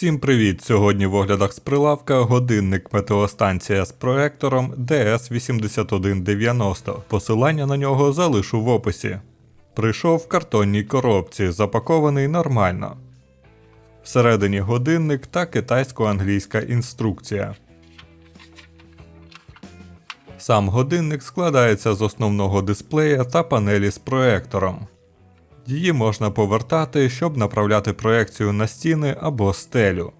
Всім привіт! Сьогодні в оглядах з прилавка годинник метеостанція з проектором DS8190. Посилання на нього залишу в описі. Прийшов в картонній коробці, запакований нормально. Всередині годинник та китайсько-англійська інструкція. Сам годинник складається з основного дисплея та панелі з проектором. Її можна повертати, щоб направляти проекцію на стіни або стелю.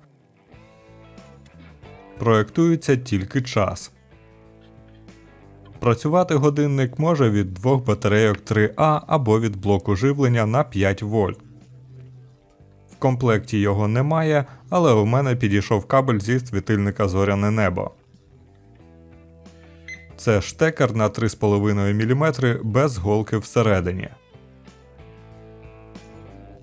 Проектується тільки час. Працювати годинник може від двох батарейок 3А або від блоку живлення на 5 вольт. В комплекті його немає, але у мене підійшов кабель зі світильника зоряне небо. Це штекер на 3,5 мм без голки всередині.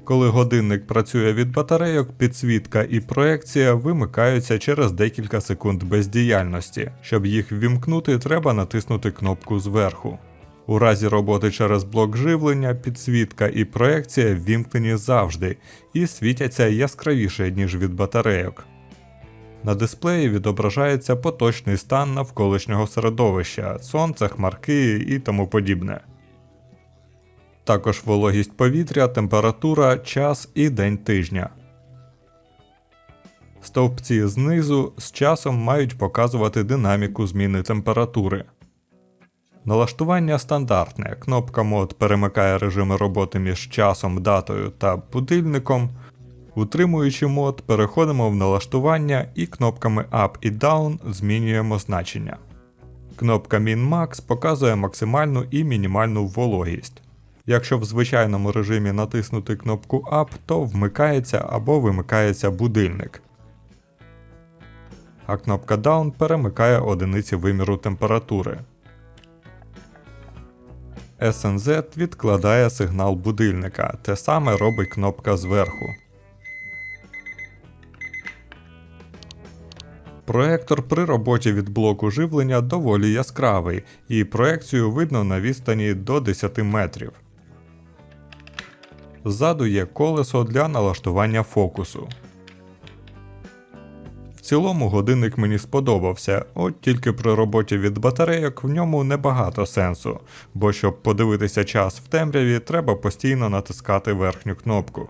Коли годинник працює від батарейок, підсвітка і проекція вимикаються через декілька секунд бездіяльності. Щоб їх ввімкнути, треба натиснути кнопку зверху. У разі роботи через блок живлення, підсвітка і проекція ввімкнені завжди і світяться яскравіше, ніж від батарейок. На дисплеї відображається поточний стан навколишнього середовища, сонце, хмарки і тому подібне також вологість повітря, температура, час і день тижня. Стовпці знизу з часом мають показувати динаміку зміни температури. Налаштування стандартне. Кнопка мод перемикає режими роботи між часом, датою та будильником. Утримуючи мод, переходимо в налаштування і кнопками Up і Down змінюємо значення. Кнопка Min-Max показує максимальну і мінімальну вологість. Якщо в звичайному режимі натиснути кнопку Up, то вмикається або вимикається будильник. А кнопка Down перемикає одиниці виміру температури. SNZ відкладає сигнал будильника, те саме робить кнопка зверху. Проектор при роботі від блоку живлення доволі яскравий, і проекцію видно на відстані до 10 метрів. Ззаду є колесо для налаштування фокусу. В цілому годинник мені сподобався, от тільки при роботі від батарейок в ньому небагато сенсу, бо щоб подивитися час в темряві, треба постійно натискати верхню кнопку.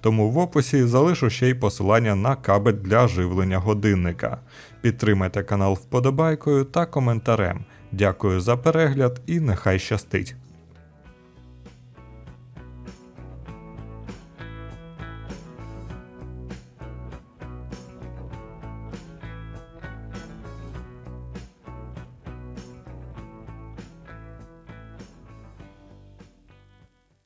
Тому в описі залишу ще й посилання на кабель для живлення годинника. Підтримайте канал вподобайкою та коментарем. Дякую за перегляд і нехай щастить!